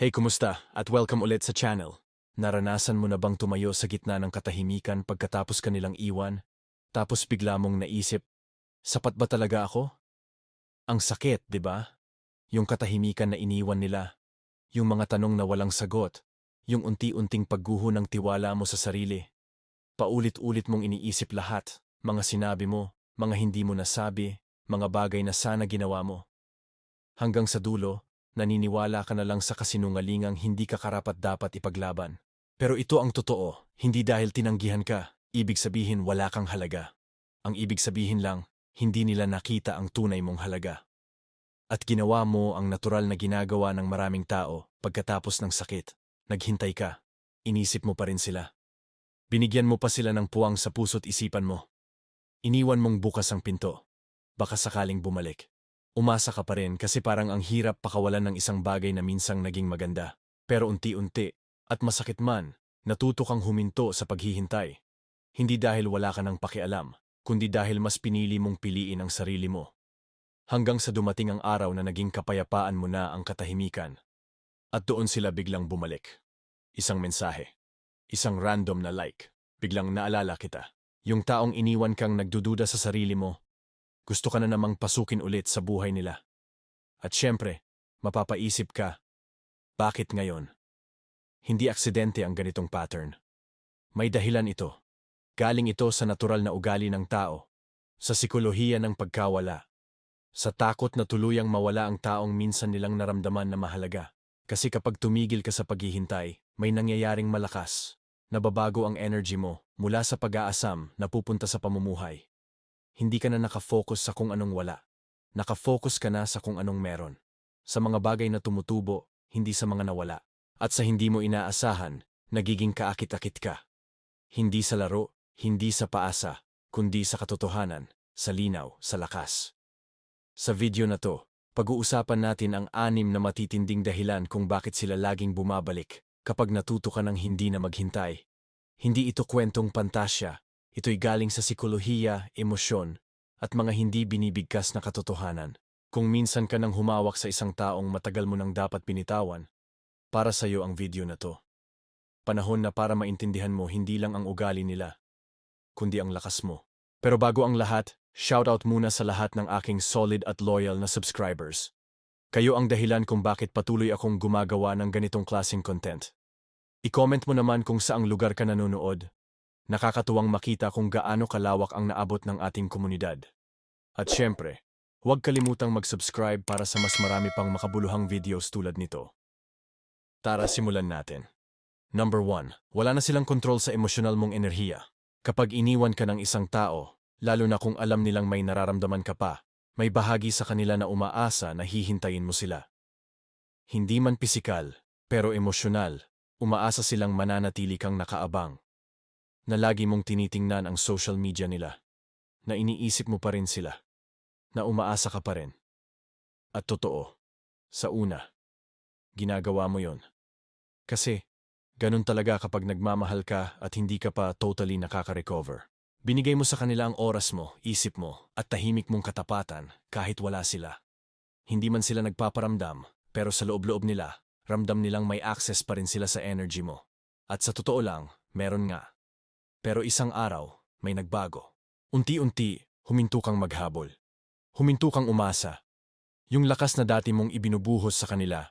Hey, kumusta? At welcome ulit sa channel. Naranasan mo na bang tumayo sa gitna ng katahimikan pagkatapos kanilang iwan? Tapos bigla mong naisip, sapat ba talaga ako? Ang sakit, di ba? Yung katahimikan na iniwan nila. Yung mga tanong na walang sagot. Yung unti-unting pagguho ng tiwala mo sa sarili. Paulit-ulit mong iniisip lahat. Mga sinabi mo, mga hindi mo nasabi, mga bagay na sana ginawa mo. Hanggang sa dulo, naniniwala ka na lang sa kasinungalingang hindi ka karapat-dapat ipaglaban. Pero ito ang totoo, hindi dahil tinanggihan ka, ibig sabihin wala kang halaga. Ang ibig sabihin lang, hindi nila nakita ang tunay mong halaga. At ginawa mo ang natural na ginagawa ng maraming tao pagkatapos ng sakit. Naghintay ka, inisip mo pa rin sila. Binigyan mo pa sila ng puwang sa puso't isipan mo. Iniwan mong bukas ang pinto. Baka sakaling bumalik. Umasa ka pa rin kasi parang ang hirap pakawalan ng isang bagay na minsang naging maganda. Pero unti-unti, at masakit man, natuto kang huminto sa paghihintay. Hindi dahil wala ka ng pakialam, kundi dahil mas pinili mong piliin ang sarili mo. Hanggang sa dumating ang araw na naging kapayapaan mo na ang katahimikan. At doon sila biglang bumalik. Isang mensahe. Isang random na like. Biglang naalala kita. Yung taong iniwan kang nagdududa sa sarili mo. Gusto ka na namang pasukin ulit sa buhay nila. At syempre, mapapaisip ka, bakit ngayon? Hindi aksidente ang ganitong pattern. May dahilan ito. Galing ito sa natural na ugali ng tao, sa sikolohiya ng pagkawala, sa takot na tuluyang mawala ang taong minsan nilang naramdaman na mahalaga. Kasi kapag tumigil ka sa paghihintay, may nangyayaring malakas. Nababago ang energy mo mula sa pag-aasam na pupunta sa pamumuhay. Hindi ka na nakafocus sa kung anong wala. Nakafocus ka na sa kung anong meron. Sa mga bagay na tumutubo, hindi sa mga nawala. At sa hindi mo inaasahan, nagiging kaakit-akit ka. Hindi sa laro, hindi sa paasa, kundi sa katotohanan, sa linaw, sa lakas. Sa video na to, pag-uusapan natin ang anim na matitinding dahilan kung bakit sila laging bumabalik kapag natuto ka ng hindi na maghintay. Hindi ito kwentong pantasya, ito'y galing sa sikolohiya, emosyon, at mga hindi binibigkas na katotohanan. Kung minsan ka nang humawak sa isang taong matagal mo nang dapat binitawan, para sa iyo ang video na to. Panahon na para maintindihan mo hindi lang ang ugali nila, kundi ang lakas mo. Pero bago ang lahat, shoutout muna sa lahat ng aking solid at loyal na subscribers. Kayo ang dahilan kung bakit patuloy akong gumagawa ng ganitong klaseng content. I-comment mo naman kung saang lugar ka nanonood. Nakakatuwang makita kung gaano kalawak ang naabot ng ating komunidad. At syempre, huwag kalimutang mag-subscribe para sa mas marami pang makabuluhang videos tulad nito. Tara, simulan natin. Number 1. Wala na silang kontrol sa emosyonal mong enerhiya. Kapag iniwan ka ng isang tao, lalo na kung alam nilang may nararamdaman ka pa, may bahagi sa kanila na umaasa na hihintayin mo sila. Hindi man pisikal, pero emosyonal, umaasa silang mananatili kang nakaabang. Na lagi mong tinitingnan ang social media nila. Na iniisip mo pa rin sila. Na umaasa ka pa rin. At totoo, sa una, ginagawa mo yon. Kasi, ganun talaga kapag nagmamahal ka at hindi ka pa totally nakaka-recover. Binigay mo sa kanila ang oras mo, isip mo, at tahimik mong katapatan kahit wala sila. Hindi man sila nagpaparamdam, pero sa loob-loob nila, ramdam nilang may access pa rin sila sa energy mo. At sa totoo lang, meron nga. Pero isang araw, may nagbago. Unti-unti, huminto kang maghabol. Huminto kang umasa. Yung lakas na dati mong ibinubuhos sa kanila,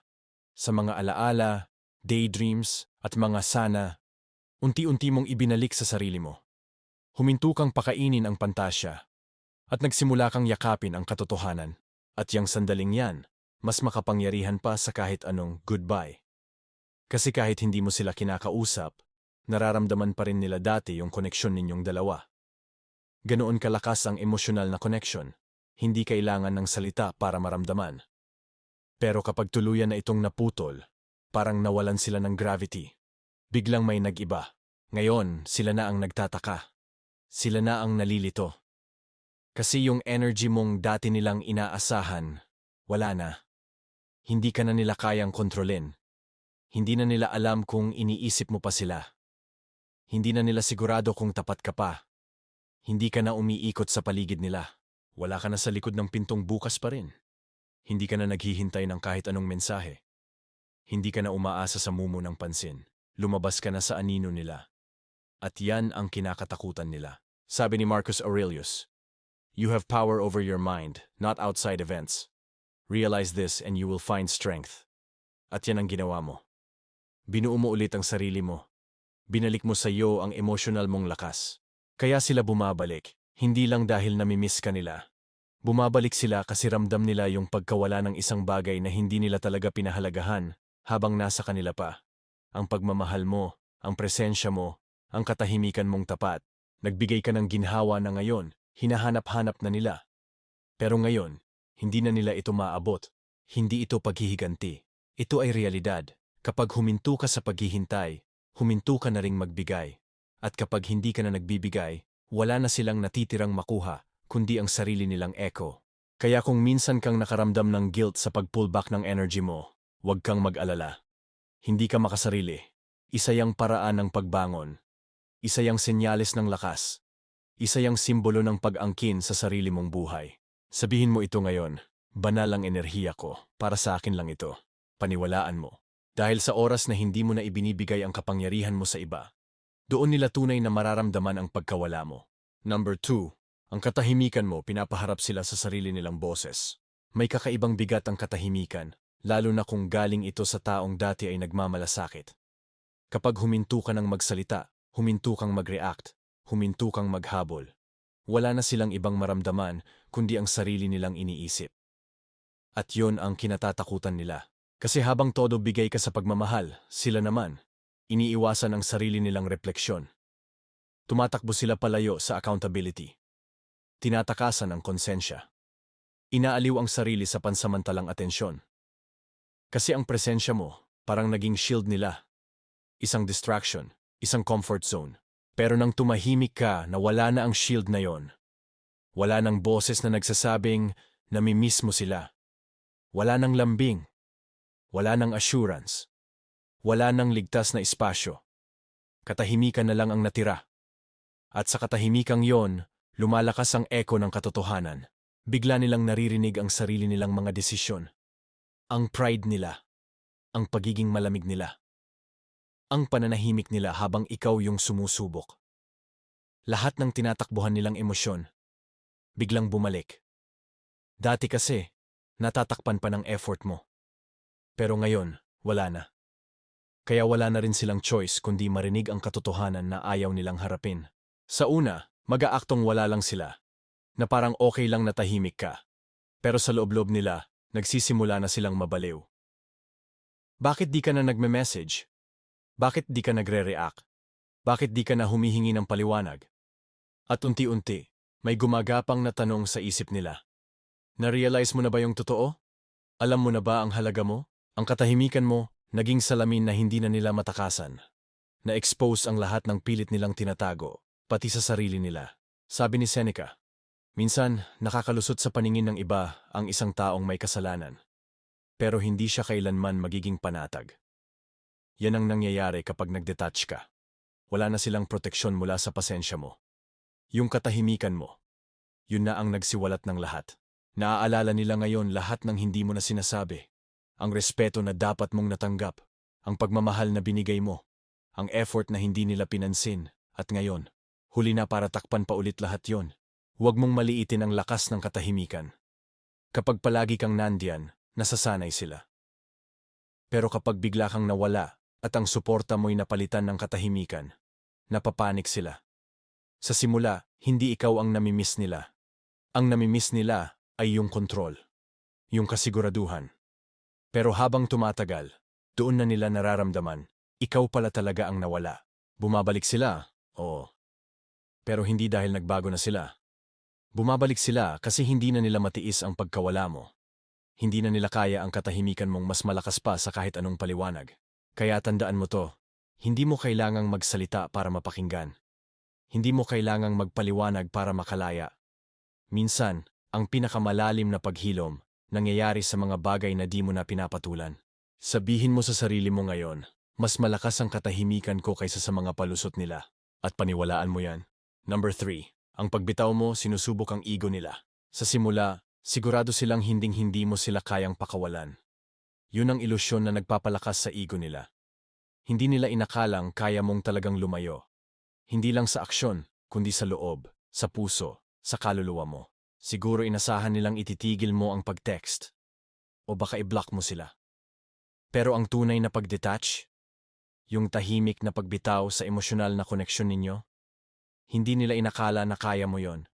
sa mga alaala, daydreams, at mga sana, unti-unti mong ibinalik sa sarili mo. Huminto kang pakainin ang pantasya, at nagsimula kang yakapin ang katotohanan, at yang sandaling yan, mas makapangyarihan pa sa kahit anong goodbye. Kasi kahit hindi mo sila kinakausap, nararamdaman pa rin nila dati yung koneksyon ninyong dalawa. Ganoon kalakas ang emosyonal na connection, hindi kailangan ng salita para maramdaman. Pero kapag tuluyan na itong naputol, parang nawalan sila ng gravity. Biglang may nag-iba. Ngayon, sila na ang nagtataka. Sila na ang nalilito. Kasi yung energy mong dati nilang inaasahan, wala na. Hindi ka na nila kayang kontrolin. Hindi na nila alam kung iniisip mo pa sila. Hindi na nila sigurado kung tapat ka pa. Hindi ka na umiikot sa paligid nila. Wala ka na sa likod ng pintong bukas pa rin. Hindi ka na naghihintay ng kahit anong mensahe. Hindi ka na umaasa sa mumo ng pansin. Lumabas ka na sa anino nila. At yan ang kinakatakutan nila. Sabi ni Marcus Aurelius, You have power over your mind, not outside events. Realize this and you will find strength. At yan ang ginawa mo. Binuo mo ulit ang sarili mo. Binalik mo sa iyo ang emotional mong lakas. Kaya sila bumabalik, hindi lang dahil namimiss ka nila. Bumabalik sila kasi ramdam nila yung pagkawala ng isang bagay na hindi nila talaga pinahalagahan habang nasa kanila pa. Ang pagmamahal mo, ang presensya mo, ang katahimikan mong tapat. Nagbigay ka ng ginhawa na ngayon, hinahanap-hanap na nila. Pero ngayon, hindi na nila ito maabot. Hindi ito paghihiganti. Ito ay realidad. Kapag huminto ka sa paghihintay, huminto ka na ring magbigay. At kapag hindi ka na nagbibigay, wala na silang natitirang makuha, kundi ang sarili nilang echo. Kaya kung minsan kang nakaramdam ng guilt sa pag-pullback ng energy mo, huwag kang mag-alala. Hindi ka makasarili. Isa yang paraan ng pagbangon. Isa yang senyales ng lakas. Isa yang simbolo ng pag-angkin sa sarili mong buhay. Sabihin mo ito ngayon, banal ang enerhiya ko, para sa akin lang ito. Paniwalaan mo. Dahil sa oras na hindi mo na ibinibigay ang kapangyarihan mo sa iba, doon nila tunay na mararamdaman ang pagkawala mo. Number 2. Ang katahimikan mo, pinapaharap sila sa sarili nilang boses. May kakaibang bigat ang katahimikan, lalo na kung galing ito sa taong dati ay nagmamalasakit. Kapag huminto ka ng magsalita, huminto kang mag-react, huminto kang maghabol. Wala na silang ibang maramdaman kundi ang sarili nilang iniisip. At yon ang kinatatakutan nila. Kasi habang todo bigay ka sa pagmamahal, sila naman, iniiwasan ang sarili nilang refleksyon. Tumatakbo sila palayo sa accountability. Tinatakasan ang konsensya. Inaaliw ang sarili sa pansamantalang atensyon. Kasi ang presensya mo, parang naging shield nila. Isang distraction, isang comfort zone. Pero nang tumahimik ka na wala na ang shield na yon, wala nang boses na nagsasabing namimiss mo sila. Wala nang lambing. Wala nang assurance. Wala nang ligtas na espasyo. Katahimikan na lang ang natira. At sa katahimikang yon, lumalakas ang eko ng katotohanan. Bigla nilang naririnig ang sarili nilang mga desisyon. Ang pride nila. Ang pagiging malamig nila. Ang pananahimik nila habang ikaw yung sumusubok. Lahat ng tinatakbuhan nilang emosyon, biglang bumalik. Dati kasi, natatakpan pa ng effort mo. Pero ngayon, wala na. Kaya wala na rin silang choice kundi marinig ang katotohanan na ayaw nilang harapin. Sa una, mag-aaktong wala lang sila. Na parang okay lang na tahimik ka. Pero sa loob-loob nila, nagsisimula na silang mabaliw. Bakit di ka na nagme-message? Bakit di ka nagre-react? Bakit di ka na humihingi ng paliwanag? At unti-unti, may gumagapang na tanong sa isip nila. Na-realize mo na ba yung totoo? Alam mo na ba ang halaga mo? Ang katahimikan mo, naging salamin na hindi na nila matakasan. Na-expose ang lahat ng pilit nilang tinatago, pati sa sarili nila. Sabi ni Seneca, Minsan, nakakalusot sa paningin ng iba ang isang taong may kasalanan. Pero hindi siya kailanman magiging panatag. Yan ang nangyayari kapag nagdetach ka. Wala na silang proteksyon mula sa pasensya mo. Yung katahimikan mo, yun na ang nagsiwalat ng lahat. Naaalala nila ngayon lahat ng hindi mo na sinasabi. Ang respeto na dapat mong natanggap, ang pagmamahal na binigay mo, ang effort na hindi nila pinansin, at ngayon, huli na para takpan pa ulit lahat yon. Huwag mong maliitin ang lakas ng katahimikan. Kapag palagi kang nandiyan, nasasanay sila. Pero kapag bigla kang nawala at ang suporta mo'y napalitan ng katahimikan, napapanik sila. Sa simula, hindi ikaw ang namimiss nila. Ang namimiss nila ay yung kontrol, yung kasiguraduhan. Pero habang tumatagal, doon na nila nararamdaman, ikaw pala talaga ang nawala. Bumabalik sila, oo. Pero hindi dahil nagbago na sila. Bumabalik sila kasi hindi na nila matiis ang pagkawala mo. Hindi na nila kaya ang katahimikan mong mas malakas pa sa kahit anong paliwanag. Kaya tandaan mo to, hindi mo kailangang magsalita para mapakinggan. Hindi mo kailangang magpaliwanag para makalaya. Minsan, ang pinakamalalim na paghilom, nangyayari sa mga bagay na di mo na pinapatulan. Sabihin mo sa sarili mo ngayon, mas malakas ang katahimikan ko kaysa sa mga palusot nila. At paniwalaan mo yan. Number 3. Ang pagbitaw mo, sinusubok ang ego nila. Sa simula, sigurado silang hinding-hindi mo sila kayang pakawalan. Yun ang ilusyon na nagpapalakas sa ego nila. Hindi nila inakalang kaya mong talagang lumayo. Hindi lang sa aksyon, kundi sa loob, sa puso, sa kaluluwa mo. Siguro inasahan nilang ititigil mo ang pag-text. O baka i-block mo sila. Pero ang tunay na pag-detach, yung tahimik na pagbitaw sa emosyonal na koneksyon ninyo, hindi nila inakala na kaya mo yon.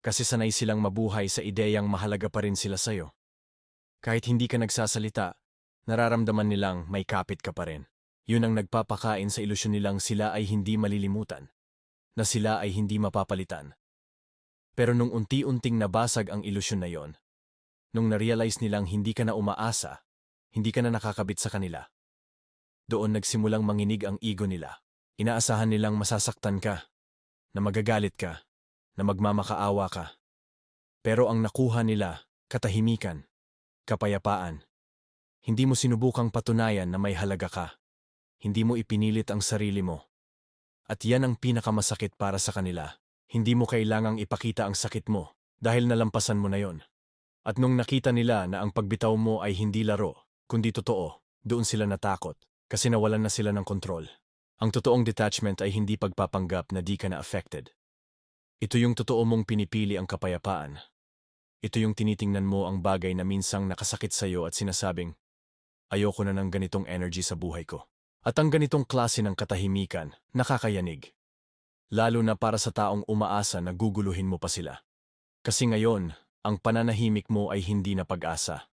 Kasi sanay silang mabuhay sa ideyang mahalaga pa rin sila sa'yo. Kahit hindi ka nagsasalita, nararamdaman nilang may kapit ka pa rin. Yun ang nagpapakain sa ilusyon nilang sila ay hindi malilimutan, na sila ay hindi mapapalitan. Pero nung unti-unting nabasag ang ilusyon na yon, nung na-realize nilang hindi ka na umaasa, hindi ka na nakakabit sa kanila, doon nagsimulang manginig ang ego nila. Inaasahan nilang masasaktan ka, na magagalit ka, na magmamakaawa ka. Pero ang nakuha nila, katahimikan, kapayapaan. Hindi mo sinubukang patunayan na may halaga ka. Hindi mo ipinilit ang sarili mo. At yan ang pinakamasakit para sa kanila. Hindi mo kailangang ipakita ang sakit mo dahil nalampasan mo na yon. At nung nakita nila na ang pagbitaw mo ay hindi laro, kundi totoo, doon sila natakot kasi nawalan na sila ng kontrol. Ang totoong detachment ay hindi pagpapanggap na di ka na affected. Ito yung totoo mong pinipili ang kapayapaan. Ito yung tinitingnan mo ang bagay na minsang nakasakit sa'yo at sinasabing, ayoko na ng ganitong energy sa buhay ko. At ang ganitong klase ng katahimikan, nakakayanig. Lalo na para sa taong umaasa na guguluhin mo pa sila. Kasi ngayon, ang pananahimik mo ay hindi na pag-asa.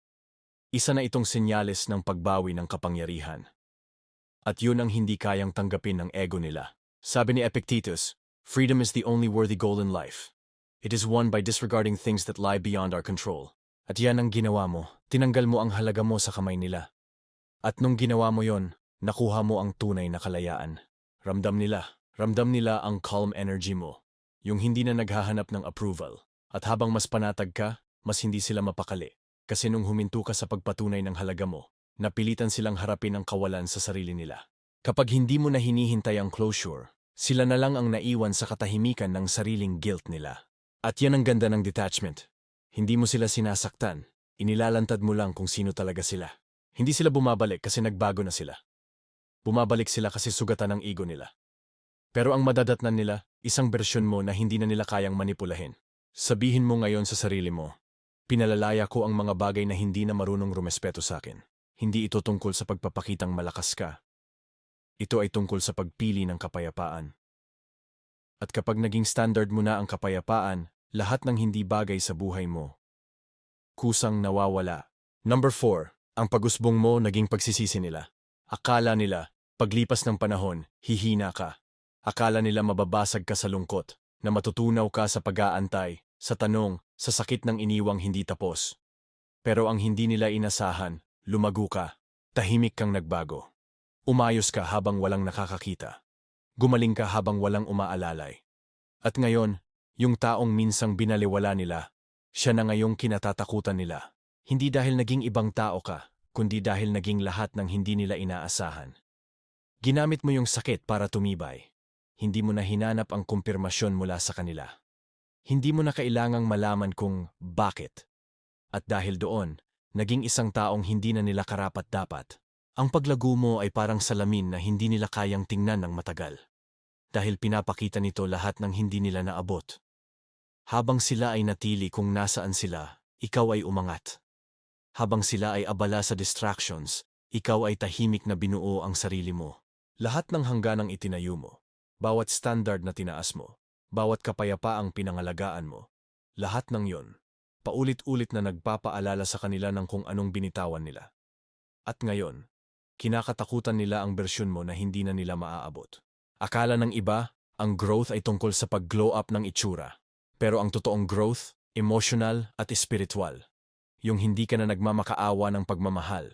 Isa na itong senyales ng pagbawi ng kapangyarihan. At yun ang hindi kayang tanggapin ng ego nila. Sabi ni Epictetus, Freedom is the only worthy goal in life. It is won by disregarding things that lie beyond our control. At yan ang ginawa mo. Tinanggal mo ang halaga mo sa kamay nila. At nung ginawa mo yon, nakuha mo ang tunay na kalayaan. Ramdam nila. Ramdam nila ang calm energy mo. Yung hindi na naghahanap ng approval. At habang mas panatag ka, mas hindi sila mapakali. Kasi nung huminto ka sa pagpatunay ng halaga mo, napilitan silang harapin ang kawalan sa sarili nila. Kapag hindi mo na hinihintay ang closure, sila na lang ang naiwan sa katahimikan ng sariling guilt nila. At yan ang ganda ng detachment. Hindi mo sila sinasaktan, inilalantad mo lang kung sino talaga sila. Hindi sila bumabalik kasi nagbago na sila. Bumabalik sila kasi sugatan ng ego nila. Pero ang madadatnan nila, isang bersyon mo na hindi na nila kayang manipulahin. Sabihin mo ngayon sa sarili mo, Pinalalaya ko ang mga bagay na hindi na marunong rumespeto sa akin. Hindi ito tungkol sa pagpapakitang malakas ka. Ito ay tungkol sa pagpili ng kapayapaan. At kapag naging standard mo na ang kapayapaan, lahat ng hindi bagay sa buhay mo, kusang nawawala. Number 4. Ang pagusbong mo naging pagsisisi nila. Akala nila, paglipas ng panahon, hihina ka. Akala nila mababasag ka sa lungkot, na matutunaw ka sa pag-aantay, sa tanong, sa sakit ng iniwang hindi tapos. Pero ang hindi nila inasahan, lumago ka, tahimik kang nagbago. Umayos ka habang walang nakakakita. Gumaling ka habang walang umaalalay. At ngayon, yung taong minsang binaliwala nila, siya na ngayong kinatatakutan nila. Hindi dahil naging ibang tao ka, kundi dahil naging lahat ng hindi nila inaasahan. Ginamit mo yung sakit para tumibay. Hindi mo na hinanap ang kumpirmasyon mula sa kanila hindi mo na kailangang malaman kung bakit. At dahil doon, naging isang taong hindi na nila karapat-dapat. Ang paglago mo ay parang salamin na hindi nila kayang tingnan ng matagal. Dahil pinapakita nito lahat ng hindi nila naabot. Habang sila ay natili kung nasaan sila, ikaw ay umangat. Habang sila ay abala sa distractions, ikaw ay tahimik na binuo ang sarili mo. Lahat ng hangganang itinayo mo, bawat standard na tinaas mo, bawat kapayapaang pinangalagaan mo, lahat ng yon, paulit-ulit na nagpapaalala sa kanila ng kung anong binitawan nila. At ngayon, kinakatakutan nila ang bersyon mo na hindi na nila maaabot. Akala ng iba, ang growth ay tungkol sa pag-glow up ng itsura. Pero ang totoong growth, emotional at spiritual. Yung hindi ka na nagmamakaawa ng pagmamahal.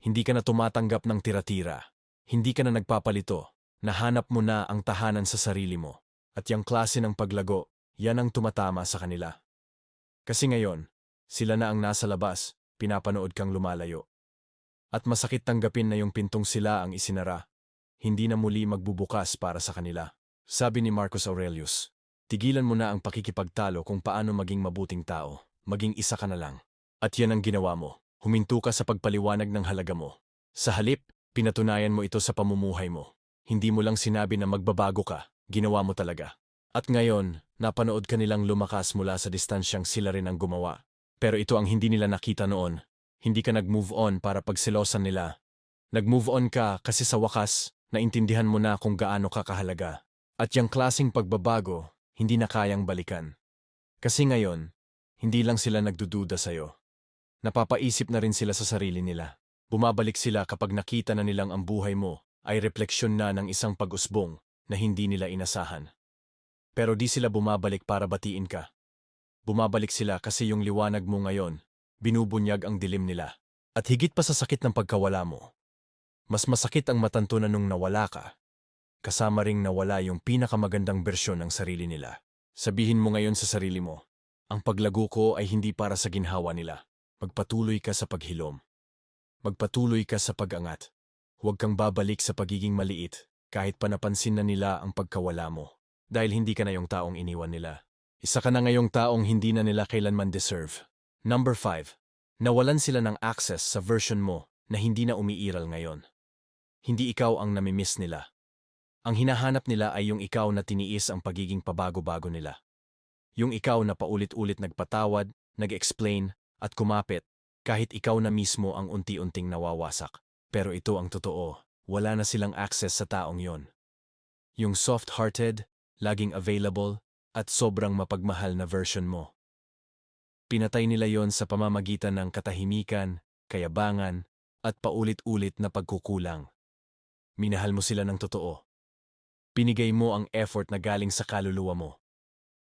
Hindi ka na tumatanggap ng tira-tira. Hindi ka na nagpapalito. Nahanap mo na ang tahanan sa sarili mo. At yung klase ng paglago, yan ang tumatama sa kanila. Kasi ngayon, sila na ang nasa labas, pinapanood kang lumalayo. At masakit tanggapin na yung pintong sila ang isinara, hindi na muli magbubukas para sa kanila. Sabi ni Marcus Aurelius, tigilan mo na ang pakikipagtalo kung paano maging mabuting tao, maging isa ka na lang. At yan ang ginawa mo. Huminto ka sa pagpaliwanag ng halaga mo. Sa halip, pinatunayan mo ito sa pamumuhay mo. Hindi mo lang sinabi na magbabago ka, ginawa mo talaga. At ngayon, napanood ka nilang lumakas mula sa distansyang sila rin ang gumawa. Pero ito ang hindi nila nakita noon. Hindi ka nag-move on para pagsilosan nila. Nag-move on ka kasi sa wakas, naintindihan mo na kung gaano ka kahalaga. At yung klasing pagbabago, hindi na kayang balikan. Kasi ngayon, hindi lang sila nagdududa sa'yo. Napapaisip na rin sila sa sarili nila. Bumabalik sila kapag nakita na nilang ang buhay mo ay refleksyon na ng isang pag-usbong na hindi nila inasahan. Pero di sila bumabalik para batiin ka. Bumabalik sila kasi yung liwanag mo ngayon, binubunyag ang dilim nila. At higit pa sa sakit ng pagkawala mo. Mas masakit ang matanto na nung nawala ka. Kasama ring nawala yung pinakamagandang bersyon ng sarili nila. Sabihin mo ngayon sa sarili mo, ang paglago ko ay hindi para sa ginhawa nila. Magpatuloy ka sa paghilom. Magpatuloy ka sa pag-angat. Huwag kang babalik sa pagiging maliit kahit pa napansin na nila ang pagkawala mo. Dahil hindi ka na yung taong iniwan nila. Isa ka na ngayong taong hindi na nila kailanman deserve. Number 5. Nawalan sila ng access sa version mo na hindi na umiiral ngayon. Hindi ikaw ang namimiss nila. Ang hinahanap nila ay yung ikaw na tiniis ang pagiging pabago-bago nila. Yung ikaw na paulit-ulit nagpatawad, nag-explain, at kumapit, kahit ikaw na mismo ang unti-unting nawawasak. Pero ito ang totoo, wala na silang access sa taong yon. Yung soft-hearted, laging available, at sobrang mapagmahal na version mo. Pinatay nila yon sa pamamagitan ng katahimikan, kayabangan, at paulit-ulit na pagkukulang. Minahal mo sila ng totoo. Pinigay mo ang effort na galing sa kaluluwa mo.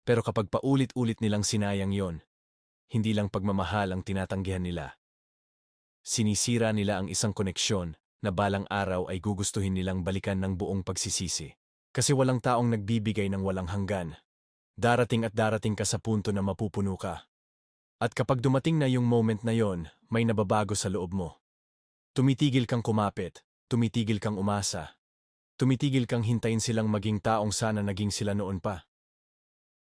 Pero kapag paulit-ulit nilang sinayang yon, hindi lang pagmamahal ang tinatanggihan nila. Sinisira nila ang isang koneksyon na balang araw ay gugustuhin nilang balikan ng buong pagsisisi. Kasi walang taong nagbibigay ng walang hanggan. Darating at darating ka sa punto na mapupuno ka. At kapag dumating na yung moment na yon, may nababago sa loob mo. Tumitigil kang kumapit, tumitigil kang umasa, tumitigil kang hintayin silang maging taong sana naging sila noon pa.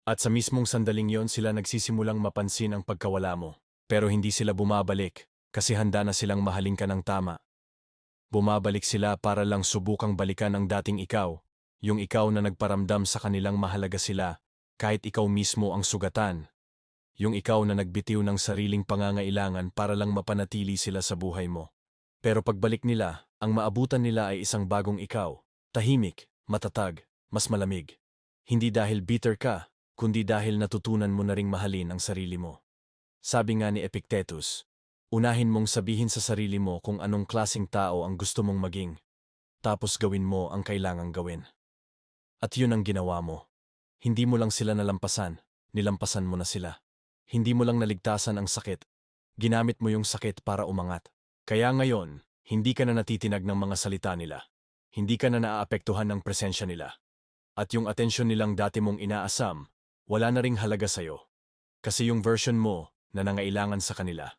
At sa mismong sandaling yon sila nagsisimulang mapansin ang pagkawala mo. Pero hindi sila bumabalik kasi handa na silang mahalin ka ng tama. Bumabalik sila para lang subukang balikan ang dating ikaw, yung ikaw na nagparamdam sa kanilang mahalaga sila kahit ikaw mismo ang sugatan. Yung ikaw na nagbitiw ng sariling pangangailangan para lang mapanatili sila sa buhay mo. Pero pagbalik nila, ang maabutan nila ay isang bagong ikaw, Tahimik, matatag, mas malamig. Hindi dahil bitter ka, kundi dahil natutunan mo na ring mahalin ang sarili mo. Sabi nga ni Epictetus, unahin mong sabihin sa sarili mo kung anong klasing tao ang gusto mong maging, tapos gawin mo ang kailangang gawin. At yun ang ginawa mo. Hindi mo lang sila nalampasan, nilampasan mo na sila. Hindi mo lang naligtasan ang sakit, ginamit mo yung sakit para umangat. Kaya ngayon, hindi ka na natitinag ng mga salita nila hindi ka na naaapektuhan ng presensya nila. At yung atensyon nilang dati mong inaasam, wala na ring halaga sa'yo. Kasi yung version mo na nangailangan sa kanila,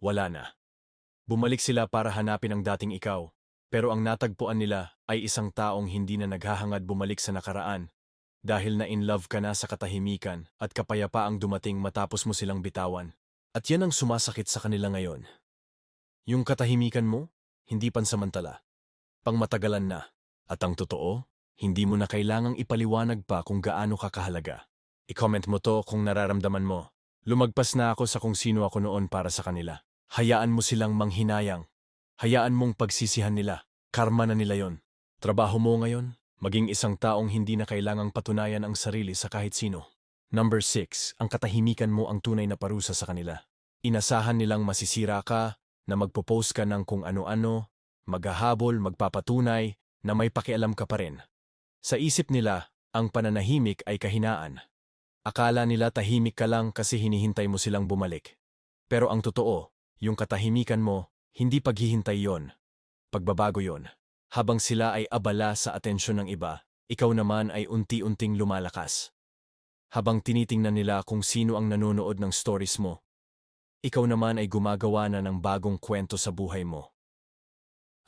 wala na. Bumalik sila para hanapin ang dating ikaw, pero ang natagpuan nila ay isang taong hindi na naghahangad bumalik sa nakaraan dahil na in love ka na sa katahimikan at kapayapaang dumating matapos mo silang bitawan. At yan ang sumasakit sa kanila ngayon. Yung katahimikan mo, hindi pansamantala pangmatagalan na. At ang totoo, hindi mo na kailangang ipaliwanag pa kung gaano ka kahalaga. I-comment mo to kung nararamdaman mo. Lumagpas na ako sa kung sino ako noon para sa kanila. Hayaan mo silang manghinayang. Hayaan mong pagsisihan nila. Karma na nila yon. Trabaho mo ngayon, maging isang taong hindi na kailangang patunayan ang sarili sa kahit sino. Number 6, ang katahimikan mo ang tunay na parusa sa kanila. Inasahan nilang masisira ka, na magpo-post ka ng kung ano-ano, maghahabol, magpapatunay na may pakialam ka pa rin. Sa isip nila, ang pananahimik ay kahinaan. Akala nila tahimik ka lang kasi hinihintay mo silang bumalik. Pero ang totoo, yung katahimikan mo, hindi paghihintay yon. Pagbabago yon. Habang sila ay abala sa atensyon ng iba, ikaw naman ay unti-unting lumalakas. Habang tinitingnan nila kung sino ang nanonood ng stories mo, ikaw naman ay gumagawa na ng bagong kwento sa buhay mo.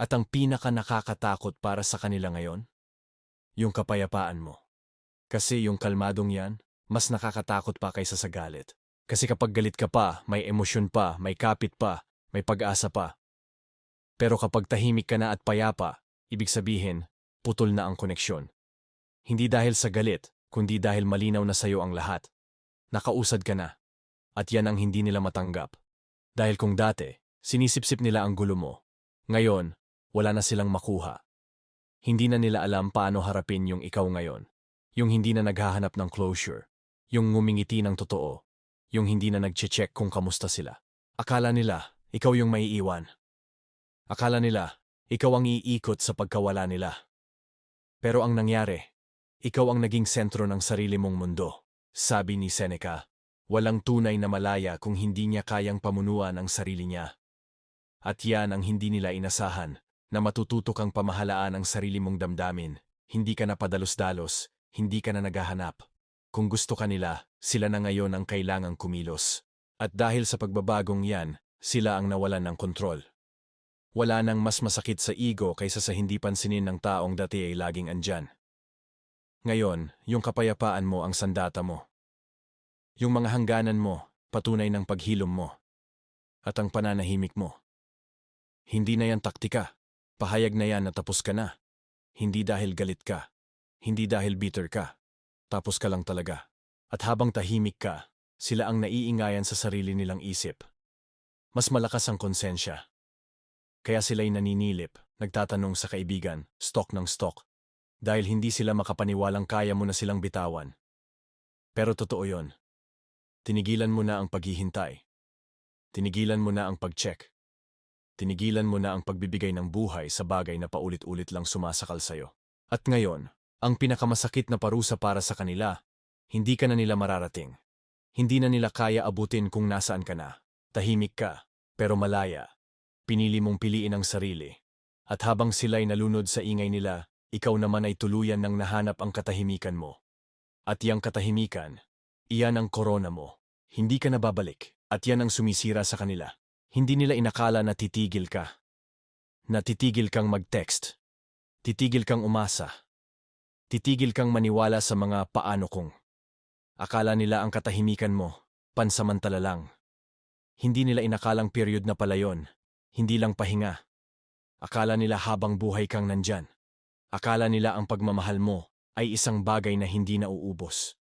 At ang pinaka nakakatakot para sa kanila ngayon? Yung kapayapaan mo. Kasi yung kalmadong yan, mas nakakatakot pa kaysa sa galit. Kasi kapag galit ka pa, may emosyon pa, may kapit pa, may pag-asa pa. Pero kapag tahimik ka na at payapa, ibig sabihin, putol na ang koneksyon. Hindi dahil sa galit, kundi dahil malinaw na sayo ang lahat. Nakausad ka na. At yan ang hindi nila matanggap. Dahil kung dati, sinisipsip nila ang gulo mo. Ngayon, wala na silang makuha. Hindi na nila alam paano harapin yung ikaw ngayon. Yung hindi na naghahanap ng closure. Yung ngumingiti ng totoo. Yung hindi na nagche-check kung kamusta sila. Akala nila, ikaw yung maiiwan. Akala nila, ikaw ang iikot sa pagkawala nila. Pero ang nangyari, ikaw ang naging sentro ng sarili mong mundo. Sabi ni Seneca, walang tunay na malaya kung hindi niya kayang pamunuan ang sarili niya. At yan ang hindi nila inasahan, na matututo kang pamahalaan ang sarili mong damdamin. Hindi ka na padalos-dalos, hindi ka na naghahanap. Kung gusto ka nila, sila na ngayon ang kailangang kumilos. At dahil sa pagbabagong yan, sila ang nawalan ng kontrol. Wala nang mas masakit sa ego kaysa sa hindi pansinin ng taong dati ay laging andyan. Ngayon, yung kapayapaan mo ang sandata mo. Yung mga hangganan mo, patunay ng paghilom mo. At ang pananahimik mo. Hindi na yan taktika. Pahayag na yan na tapos ka na. Hindi dahil galit ka. Hindi dahil bitter ka. Tapos ka lang talaga. At habang tahimik ka, sila ang naiingayan sa sarili nilang isip. Mas malakas ang konsensya. Kaya sila'y naninilip, nagtatanong sa kaibigan, stock ng stock. Dahil hindi sila makapaniwalang kaya mo na silang bitawan. Pero totoo yon. Tinigilan mo na ang paghihintay. Tinigilan mo na ang pag-check. Tinigilan mo na ang pagbibigay ng buhay sa bagay na paulit-ulit lang sumasakal sa'yo. At ngayon, ang pinakamasakit na parusa para sa kanila, hindi ka na nila mararating. Hindi na nila kaya abutin kung nasaan ka na. Tahimik ka, pero malaya. Pinili mong piliin ang sarili. At habang sila'y nalunod sa ingay nila, ikaw naman ay tuluyan ng nahanap ang katahimikan mo. At iyang katahimikan, iyan ang korona mo. Hindi ka nababalik, at yan ang sumisira sa kanila. Hindi nila inakala na titigil ka. Na titigil kang mag-text. Titigil kang umasa. Titigil kang maniwala sa mga paano kong. Akala nila ang katahimikan mo, pansamantala lang. Hindi nila inakalang period na pala yon, hindi lang pahinga. Akala nila habang buhay kang nandyan. Akala nila ang pagmamahal mo ay isang bagay na hindi nauubos.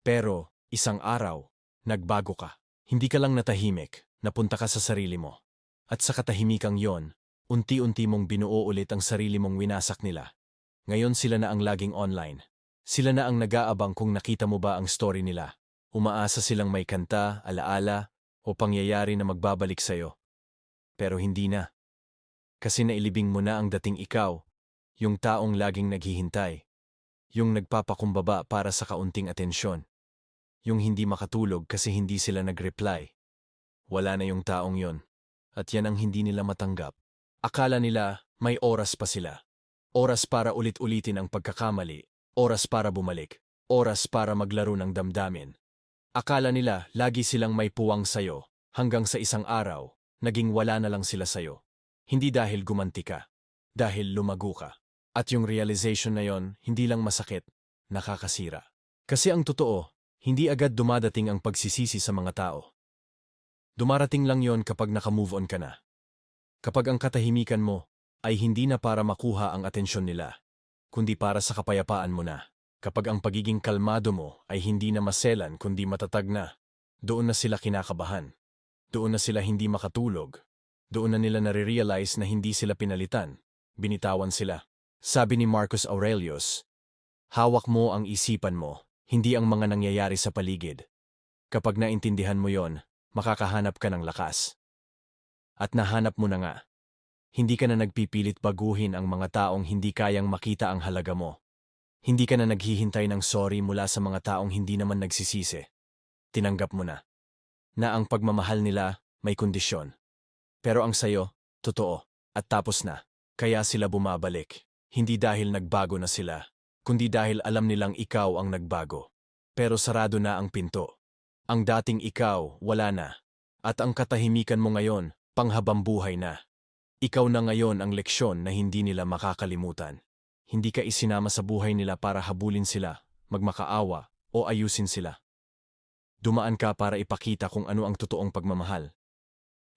Pero, isang araw, nagbago ka. Hindi ka lang natahimik, napunta ka sa sarili mo. At sa katahimikang yon, unti-unti mong binuo ulit ang sarili mong winasak nila. Ngayon sila na ang laging online. Sila na ang nag-aabang kung nakita mo ba ang story nila. Umaasa silang may kanta, alaala, o pangyayari na magbabalik sa'yo. Pero hindi na. Kasi nailibing mo na ang dating ikaw, yung taong laging naghihintay. Yung nagpapakumbaba para sa kaunting atensyon. Yung hindi makatulog kasi hindi sila nag-reply. Wala na yung taong yon. At yan ang hindi nila matanggap. Akala nila may oras pa sila. Oras para ulit-ulitin ang pagkakamali. Oras para bumalik. Oras para maglaro ng damdamin. Akala nila lagi silang may puwang sayo hanggang sa isang araw, naging wala na lang sila sayo. Hindi dahil gumanti ka. Dahil lumago ka. At yung realization na yon, hindi lang masakit, nakakasira. Kasi ang totoo, hindi agad dumadating ang pagsisisi sa mga tao. Dumarating lang yon kapag nakamove on ka na. Kapag ang katahimikan mo ay hindi na para makuha ang atensyon nila, kundi para sa kapayapaan mo na. Kapag ang pagiging kalmado mo ay hindi na maselan kundi matatag na, doon na sila kinakabahan. Doon na sila hindi makatulog. Doon na nila nare-realize na hindi sila pinalitan. Binitawan sila. Sabi ni Marcus Aurelius, Hawak mo ang isipan mo, hindi ang mga nangyayari sa paligid. Kapag naintindihan mo yon, makakahanap ka ng lakas. At nahanap mo na nga. Hindi ka na nagpipilit baguhin ang mga taong hindi kayang makita ang halaga mo. Hindi ka na naghihintay ng sorry mula sa mga taong hindi naman nagsisisi. Tinanggap mo na. Na ang pagmamahal nila may kondisyon. Pero ang sayo, totoo, at tapos na. Kaya sila bumabalik. Hindi dahil nagbago na sila, kundi dahil alam nilang ikaw ang nagbago. Pero sarado na ang pinto. Ang dating ikaw, wala na. At ang katahimikan mo ngayon, panghabambuhay na. Ikaw na ngayon ang leksyon na hindi nila makakalimutan. Hindi ka isinama sa buhay nila para habulin sila, magmakaawa, o ayusin sila. Dumaan ka para ipakita kung ano ang totoong pagmamahal.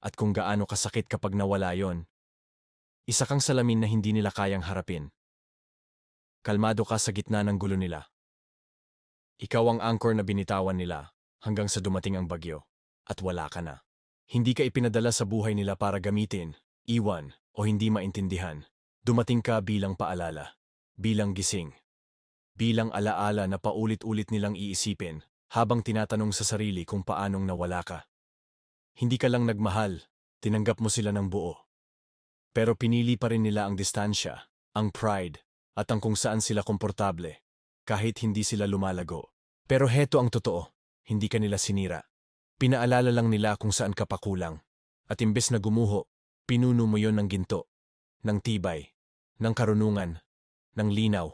at kung gaano kasakit kapag nawala yon. Isa kang salamin na hindi nila kayang harapin. Kalmado ka sa gitna ng gulo nila. Ikaw ang anchor na binitawan nila hanggang sa dumating ang bagyo at wala ka na. Hindi ka ipinadala sa buhay nila para gamitin, iwan, o hindi maintindihan. Dumating ka bilang paalala, bilang gising, bilang alaala na paulit-ulit nilang iisipin habang tinatanong sa sarili kung paanong nawala ka. Hindi ka lang nagmahal, tinanggap mo sila ng buo. Pero pinili pa rin nila ang distansya, ang pride, at ang kung saan sila komportable, kahit hindi sila lumalago. Pero heto ang totoo, hindi ka nila sinira. Pinaalala lang nila kung saan ka pakulang. At imbes na gumuho, pinuno mo yon ng ginto, ng tibay, ng karunungan, ng linaw.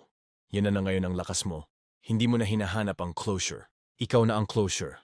Yan na na ngayon ang lakas mo. Hindi mo na hinahanap ang closure. Ikaw na ang closure.